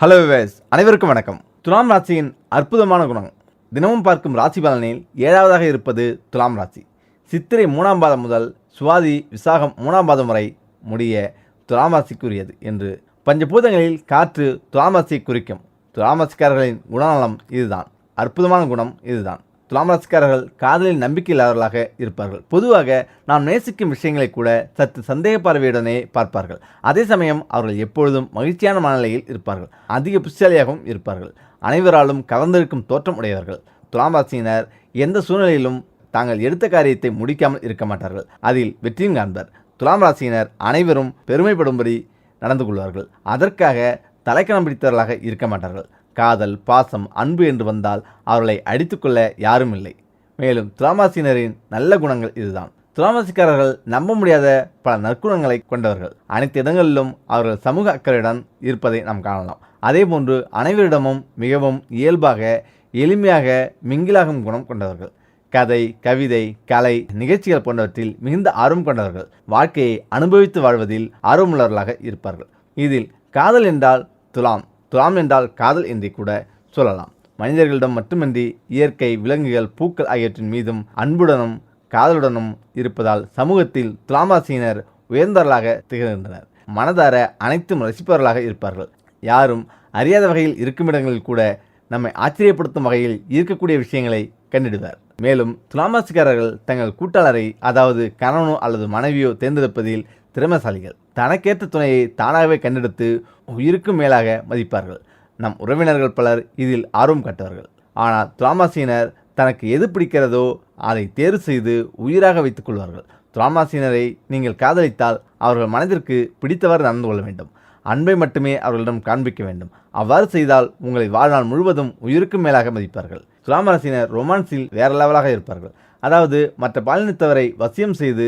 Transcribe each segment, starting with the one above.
Hello wives அனைவருக்கும் வணக்கம். துலாம் ராசியின் அற்புதமான குணம். தினமும் பார்க்கும் ராசி பலனில் ஏழாவதாக இருப்பது துலாம் ராசி. சித்திரை மூணாம் பாதம் முதல் சுவாதி விசாகம் மூணாம் பாதம் வரை முடிய துலாம் ராசிக்குரியது என்று பஞ்சபூதங்களில் காற்று துலாம் ராசியை குறிக்கும். துலாம் ராசிக்காரர்களின் குணநலம் இதுதான். அற்புதமான குணம் இதுதான். துலாம் ராசிக்காரர்கள் காதலில் நம்பிக்கை இல்லாதவர்களாக இருப்பார்கள். பொதுவாக நாம் நேசிக்கும் விஷயங்களை கூட சற்று சந்தேக பார்வையுடனே பார்ப்பார்கள். அதே சமயம் அவர்கள் எப்பொழுதும் மகிழ்ச்சியான மனநிலையில் இருப்பார்கள். அதிக புத்திசாலியாகவும் இருப்பார்கள். அனைவராலும் கவர்ந்திருக்கும் தோற்றம் உடையவர்கள். துலாம் ராசியினர் எந்த சூழ்நிலையிலும் தாங்கள் எடுத்த காரியத்தை முடிக்காமல் இருக்க மாட்டார்கள். அதில் வெற்றியும் காண்பர். துலாம் ராசியினர் அனைவரும் பெருமைப்படும்படி நடந்து கொள்வார்கள். அதற்காக தலைக்கணம் பிடித்தவர்களாக இருக்க மாட்டார்கள். காதல் பாசம் அன்பு என்று வந்தால் அவர்களை அடித்துக்கொள்ள யாரும் இல்லை. மேலும் துலாமாசினரின் நல்ல குணங்கள் இதுதான். துலாமாசிக்காரர்கள் நம்ப முடியாத பல நற்குணங்களை கொண்டவர்கள். அனைத்து இடங்களிலும் அவர்கள் சமூக அக்கறையுடன் இருப்பதை நாம் காணலாம். அதேபோன்று அனைவரிடமும் மிகவும் இயல்பாக எளிமையாக மிங்கிலாகும் குணம் கொண்டவர்கள். கதை கவிதை கலை நிகழ்ச்சிகள் போன்றவற்றில் மிகுந்த ஆர்வம் கொண்டவர்கள். வாழ்க்கையை அனுபவித்து வாழ்வதில் ஆர்வமுள்ளவர்களாக இருப்பார்கள். இதில் காதல் என்றால் துலாம். துலாம் என்றால் காதல் என்று கூட சொல்லலாம். மனிதர்களிடம் மட்டுமின்றி இயற்கை விலங்குகள் பூக்கள் ஆகியவற்றின் மீதும் அன்புடனும் காதலுடனும் இருப்பதால் சமூகத்தில் துலாமாசியினர் உயர்ந்தவர்களாக திகழ்கின்றனர். மனதார அனைத்தும் ரசிப்பவர்களாக இருப்பார்கள். யாரும் அறியாத வகையில் இருக்கும் இடங்களில் கூட நம்மை ஆச்சரியப்படுத்தும் வகையில் இருக்கக்கூடிய விஷயங்களை கண்டிடுவர். மேலும் துலாமாசிக்காரர்கள் தங்கள் கூட்டாளரை அதாவது கணவனோ அல்லது மனைவியோ தேர்ந்தெடுப்பதில் திறமைசாலிகள். தனக்கேற்ற துணையை தானாகவே கண்டெடுத்து உயிருக்கும் மேலாக மதிப்பார்கள். நம் உறவினர்கள் பலர் இதில் ஆர்வம் கட்டவர்கள். ஆனால் துலாமாசியினர் தனக்கு எது பிடிக்கிறதோ அதை தேர்வு செய்து உயிராக வைத்துக் கொள்வார்கள். துலாமாசியினரை நீங்கள் காதலித்தால் அவர்கள் மனதிற்கு பிடித்தவாறு நடந்து கொள்ள வேண்டும். அன்பை மட்டுமே அவர்களிடம் காண்பிக்க வேண்டும். அவ்வாறு செய்தால் உங்களை வாழ்நாள் முழுவதும் உயிருக்கும் மேலாக மதிப்பார்கள். துலாமரசினர் ரொமான்ஸில் வேற லெவலாக இருப்பார்கள். அதாவது மற்ற பாலினத்தவரை வசியம் செய்து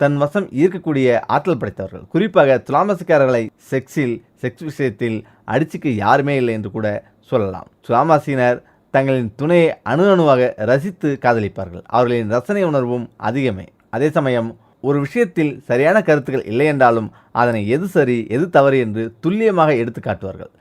தன் வசம் ஈர்க்கக்கூடிய ஆற்றல் படைத்தவர்கள். குறிப்பாக துலாமசிக்காரர்களை செக்ஸில் செக்ஸ் விஷயத்தில் அடிச்சுக்கு யாருமே இல்லை என்று கூட சொல்லலாம். துலாமாசினர் தங்களின் துணையை அணு அணுவாக ரசித்து காதலிப்பார்கள். அவர்களின் ரசனை உணர்வும் அதிகமே. அதே சமயம் ஒரு விஷயத்தில் சரியான கருத்துக்கள் இல்லை என்றாலும் அதனை எது சரி எது தவறு என்று துல்லியமாக எடுத்து காட்டுவார்கள்.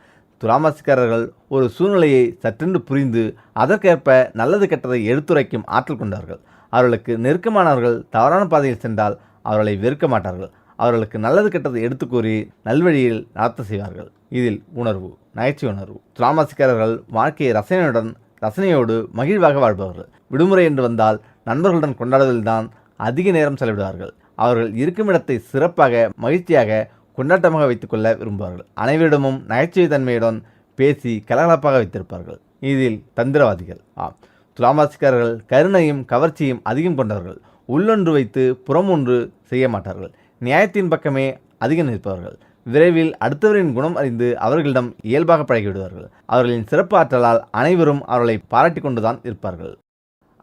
துலாமாசிக்காரர்கள் ஒரு சூழ்நிலையை சற்றென்று புரிந்து அதற்கேற்ப நல்லது கெட்டதை எடுத்துரைக்கும் ஆற்றல் கொண்டவர்கள். அவர்களுக்கு நெருக்கமானவர்கள் தவறான பாதையில் சென்றால் அவர்களை வெறுக்க மாட்டார்கள். அவர்களுக்கு நல்லது கெட்டது எடுத்து கூறி நல்வழியில் நடத்த செய்வார்கள். இதில் உணர்வு நகைச்சுவை உணர்வு. துலாமாசிக்காரர்கள் வாழ்க்கையை ரசனையுடன் ரசனையோடு மகிழ்வாக வாழ்பவர்கள். விடுமுறை என்று வந்தால் நண்பர்களுடன் கொண்டாடுவதில்தான் அதிக நேரம் செலவிடுவார்கள். அவர்கள் இருக்கும் இடத்தை சிறப்பாக மகிழ்ச்சியாக கொண்டாட்டமாக வைத்துக்கொள்ள விரும்புவார்கள். அனைவரிடமும் நகைச்சுவை தன்மையுடன் பேசி கலகலப்பாக வைத்திருப்பார்கள். இதில் தந்திரவாதிகள். ஆம். துலாமாசிக்காரர்கள் கருணையும் கவர்ச்சியும் அதிகம் கொண்டவர்கள். உள்ளொன்று வைத்து புறமொன்று செய்ய மாட்டார்கள் நியாயத்தின் பக்கமே அதிகம் நிற்பவர்கள். விரைவில் அடுத்தவரின் குணம் அறிந்து அவர்களிடம் இயல்பாக பழகிவிடுவார்கள். அவர்களின் சிறப்பு ஆற்றலால் அனைவரும் அவர்களை பாராட்டி கொண்டுதான் இருப்பார்கள்.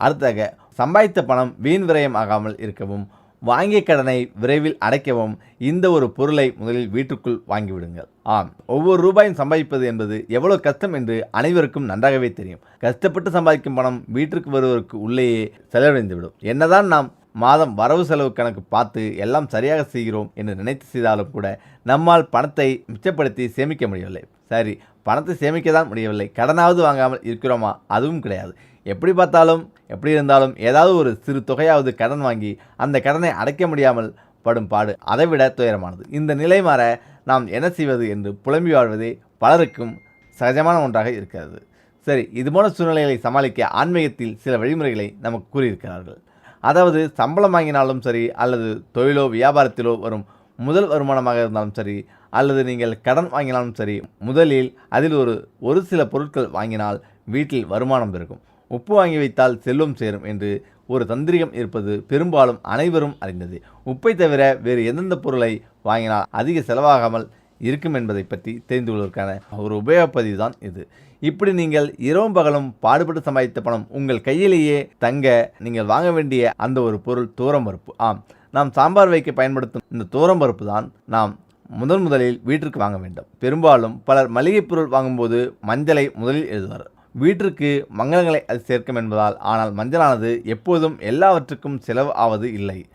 அடுத்ததாக சம்பாதித்த பணம் வீண் விரயம் ஆகாமல் இருக்கவும் வாங்கிய கடனை விரைவில் அடைக்கவும் இந்த ஒரு பொருளை முதலில் வீட்டுக்குள் வாங்கிவிடுங்கள். ஆம் ஒவ்வொரு ரூபாயும் சம்பாதிப்பது என்பது எவ்வளவு கஷ்டம் என்று அனைவருக்கும் நன்றாகவே தெரியும். கஷ்டப்பட்டு சம்பாதிக்கும் பணம் வீட்டிற்கு வருவதற்கு உள்ளேயே செலவழிந்துவிடும். என்னதான் நாம் மாதம் வரவு செலவு கணக்கு பார்த்து எல்லாம் சரியாக செய்கிறோம் என்று நினைத்து செய்தாலும் கூட நம்மால் பணத்தை மிச்சப்படுத்தி சேமிக்க முடியவில்லை. சரி பணத்தை சேமிக்க தான் முடியவில்லை. கடனாவது வாங்காமல் இருக்கிறோமா? அதுவும் கிடையாது. எப்படி பார்த்தாலும் எப்படி இருந்தாலும் ஏதாவது ஒரு சிறு தொகையாவது கடன் வாங்கி அந்த கடனை அடைக்க முடியாமல் படும் பாடு அதைவிட துயரமானது. இந்த நிலை மாற நாம் என்ன செய்வது என்று புலம்பி வாழ்வதே பலருக்கும் சகஜமான ஒன்றாக இருக்கிறது. சரி இதுபோல சூழ்நிலைகளை சமாளிக்க ஆன்மீகத்தில் சில வழிமுறைகளை நமக்கு கூறியிருக்கிறார்கள். அதாவது சம்பளம் வாங்கினாலும் சரி அல்லது தொழிலோ வியாபாரத்திலோ வரும் முதல் வருமானமாக இருந்தாலும் சரி அல்லது நீங்கள் கடன் வாங்கினாலும் சரி முதலில் அதில் ஒரு ஒரு சில பொருட்கள் வாங்கினால் வீட்டில் வருமானம் பெருகும். உப்பு வாங்கி வைத்தால் செல்வம் சேரும் என்று ஒரு தந்திரிகம் இருப்பது பெரும்பாலும் அனைவரும் அறிந்தது. உப்பை தவிர வேறு எந்தெந்த பொருளை வாங்கினால் அதிக செலவாகாமல் இருக்கும் என்பதை பற்றி தெரிந்து கொள்வதற்கான ஒரு உபயோகப்பதிவு தான் இது. இப்படி நீங்கள் இரவும் பகலும் பாடுபட்டு சம்பாதித்த பணம் உங்கள் கையிலேயே தங்க நீங்கள் வாங்க வேண்டிய அந்த ஒரு பொருள் தூரம் பருப்பு. ஆம் நாம் சாம்பார் வைக்க பயன்படுத்தும் இந்த தூரம் பருப்பு தான் நாம் முதன் முதலில் வீட்டிற்கு வாங்க வேண்டும். பெரும்பாலும் பலர் மளிகைப் பொருள் வாங்கும்போது மஞ்சளை முதலில் எழுதுவார். வீட்டிற்கு மங்களங்களை அது சேர்க்கும் என்பதால் ஆனால் மஞ்சளானது எப்போதும் எல்லாவற்றுக்கும் செலவு ஆவது இல்லை.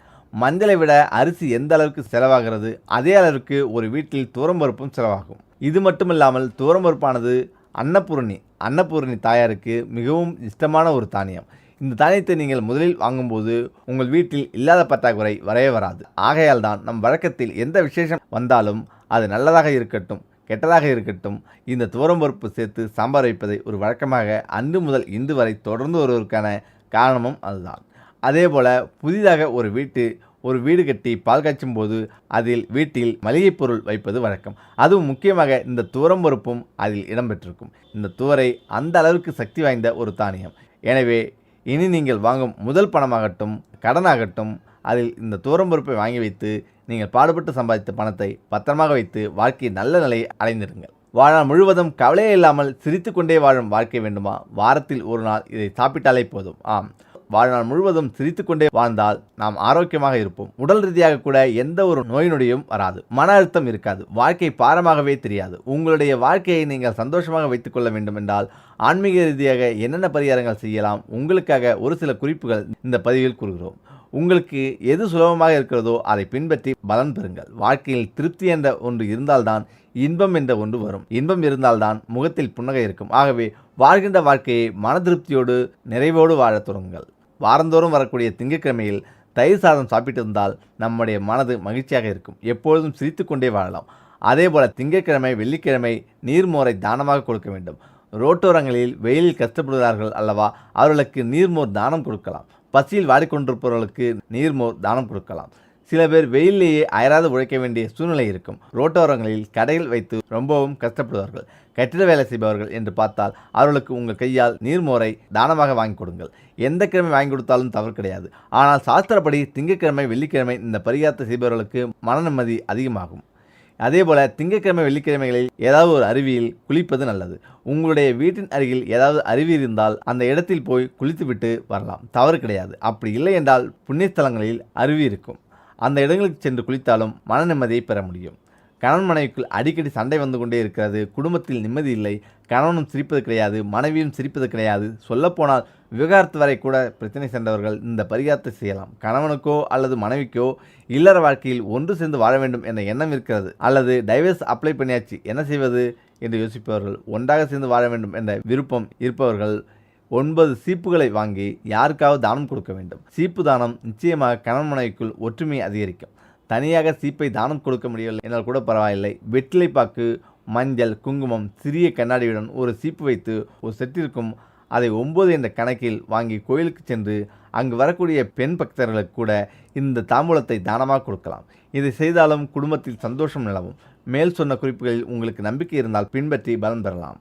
மஞ்சளை விட அரிசி எந்த அளவுக்கு செலவாகிறது அதே அளவுக்கு ஒரு வீட்டில் துவரம்பருப்பும் செலவாகும். இது மட்டுமில்லாமல் துவரம்பருப்பானது அன்னபூரணி அன்னபூரணி தாயாருக்கு மிகவும் இஷ்டமான ஒரு தானியம். இந்த தானியத்தை நீங்கள் முதலில் வாங்கும்போது உங்கள் வீட்டில் இல்லாத பற்றாக்குறை வரைய வராது. ஆகையால் தான் நம் வழக்கத்தில் எந்த விசேஷம் வந்தாலும் அது நல்லதாக இருக்கட்டும் கெட்டதாக இருக்கட்டும் இந்த துவரம்பருப்பு சேர்த்து சாம்பார் வைப்பதை ஒரு வழக்கமாக அன்று முதல் இன்று வரை தொடர்ந்து வருவதற்கான காரணமும் அதுதான். அதே போல் புதிதாக ஒரு வீட்டு ஒரு வீடு கட்டி பால் காய்ச்சும் போது அதில் வீட்டில் மளிகைப் பொருள் வைப்பது வழக்கம். அதுவும் முக்கியமாக இந்த துவரம்பருப்பும் அதில் இடம்பெற்றிருக்கும் இந்த துவரை அந்த அளவுக்கு சக்தி வாய்ந்த ஒரு தானியம். எனவே இனி நீங்கள் வாங்கும் முதல் பணமாகட்டும் கடனாகட்டும் அதில் இந்த துவரம்பருப்பை வாங்கி வைத்து நீங்கள் பாடுபட்டு சம்பாதித்த பணத்தை பத்திரமாக வைத்து வாழ்க்கை நல்ல நிலையை அடைந்திருங்கள். வாழ்நாள் முழுவதும் கவலையே இல்லாமல் சிரித்துக்கொண்டே வாழும் வாழ்க்கை வேண்டுமா? வாரத்தில் ஒரு நாள் இதை சாப்பிட்டாலே போதும். ஆம். வாழ்நாள் முழுவதும் சிரித்துக்கொண்டே வாழ்ந்தால் நாம் ஆரோக்கியமாக இருப்போம். உடல் ரீதியாக கூட எந்த ஒரு நோய் நொடியும் வராது. மன அழுத்தம் இருக்காது. வாழ்க்கை பாரமாகவே தெரியாது. உங்களுடைய வாழ்க்கையை நீங்கள் சந்தோஷமாக வைத்துக்கொள்ள வேண்டும் என்றால் ஆன்மீக ரீதியாக என்னென்ன பரிகாரங்கள் செய்யலாம் உங்களுக்காக ஒரு சில குறிப்புகள் இந்த பதிவில் கூறுகிறோம். உங்களுக்கு எது சுலபமாக இருக்கிறதோ அதை பின்பற்றி பலன் பெறுங்கள். வாழ்க்கையில் திருப்தி என்ற ஒன்று இருந்தால்தான் இன்பம் என்ற ஒன்று வரும். இன்பம் இருந்தால்தான் முகத்தில் புன்னகை இருக்கும். ஆகவே வாழ்கின்ற வாழ்க்கையை மன திருப்தியோடு நிறைவோடு வாழத் தொடங்குங்கள். வாரந்தோறும் வரக்கூடிய திங்கட்கிழமையில் தயிர் சாதம் சாப்பிட்டிருந்தால் நம்முடைய மனது மகிழ்ச்சியாக இருக்கும். எப்பொழுதும் சிரித்துக்கொண்டே வாழலாம். அதேபோல் திங்கட்கிழமை வெள்ளிக்கிழமை நீர்மோரை தானமாக கொடுக்க வேண்டும். ரோட்டோரங்களில் வெயிலில் கஷ்டப்படுகிறார்கள் அல்லவா அவர்களுக்கு நீர்மோர் தானம் கொடுக்கலாம். பசியில் வாடிக்கொண்டிருப்பவர்களுக்கு நீர்மோர் தானம் கொடுக்கலாம். சில பேர் வெயிலேயே அயராது உழைக்க வேண்டிய சூழ்நிலை இருக்கும். ரோட்டோரங்களில் கடையில் வைத்து ரொம்பவும் கஷ்டப்படுவார்கள். கட்டிட வேலை செய்பவர்கள் என்று பார்த்தால் அவர்களுக்கு உங்கள் கையால் நீர்மோரை தானமாக வாங்கி கொடுங்கள். எந்த கிழமை வாங்கி கொடுத்தாலும் தவறு கிடையாது. ஆனால் சாஸ்திரப்படி திங்கட்கிழமை வெள்ளிக்கிழமை இந்த பரிகாரத்தை செய்பவர்களுக்கு மன நிம்மதி அதிகமாகும். அதேபோல திங்கட்கிழமை வெள்ளிக்கிழமைகளில் ஏதாவது ஒரு அருவியில் குளிப்பது நல்லது. உங்களுடைய வீட்டின் அருகில் ஏதாவது அருவி இருந்தால் அந்த இடத்தில் போய் குளித்துவிட்டு வரலாம். தவறு கிடையாது. அப்படி இல்லை என்றால் புண்ணியஸ்தலங்களில் அருவி இருக்கும். அந்த இடங்களுக்கு சென்று குளித்தாலும் மன நிம்மதியை பெற முடியும். கணவன் மனைவிக்குள் அடிக்கடி சண்டை வந்து கொண்டே இருக்கிறது குடும்பத்தில் நிம்மதி இல்லை கணவனும் சிரிப்பது கிடையாது மனைவியும் சிரிப்பது கிடையாது. சொல்லப்போனால் விவகாரத்து வரை கூட பிரச்சனை சென்றவர்கள் இந்த பரிகாரத்தை செய்யலாம். கணவனுக்கோ அல்லது மனைவிக்கோ இல்லற வாழ்க்கையில் ஒன்று சேர்ந்து வாழ வேண்டும் என்ற எண்ணம் இருக்கிறது. அல்லது டைவர்ஸ் அப்ளை பண்ணியாச்சு என்ன செய்வது என்று யோசிப்பவர்கள் ஒன்றாக சேர்ந்து வாழ வேண்டும் என்ற விருப்பம் இருப்பவர்கள் ஒன்பது சீப்புகளை வாங்கி யாருக்காவது தானம் கொடுக்க வேண்டும். சீப்பு தானம் நிச்சயமாக கணவன் மனைவிக்குள் ஒற்றுமையை அதிகரிக்கும். தனியாக சீப்பை தானம் கொடுக்க முடியவில்லை என்றால் கூட பரவாயில்லை. வெற்றிலைப்பாக்கு மஞ்சள் குங்குமம் சிறிய கண்ணாடியுடன் ஒரு சீப்பு வைத்து ஒரு செட்டிற்கும் அதை ஒம்பது என்ற கணக்கில் வாங்கி கோயிலுக்கு சென்று அங்கு வரக்கூடிய பெண் பக்தர்களுக்கு கூட இந்த தாம்பூலத்தை தானமாக கொடுக்கலாம். இதை செய்தாலும் குடும்பத்தில் சந்தோஷம் நிலவும். மேல் சொன்ன குறிப்புகளில் உங்களுக்கு நம்பிக்கை இருந்தால் பின்பற்றி பலன் பெறலாம்.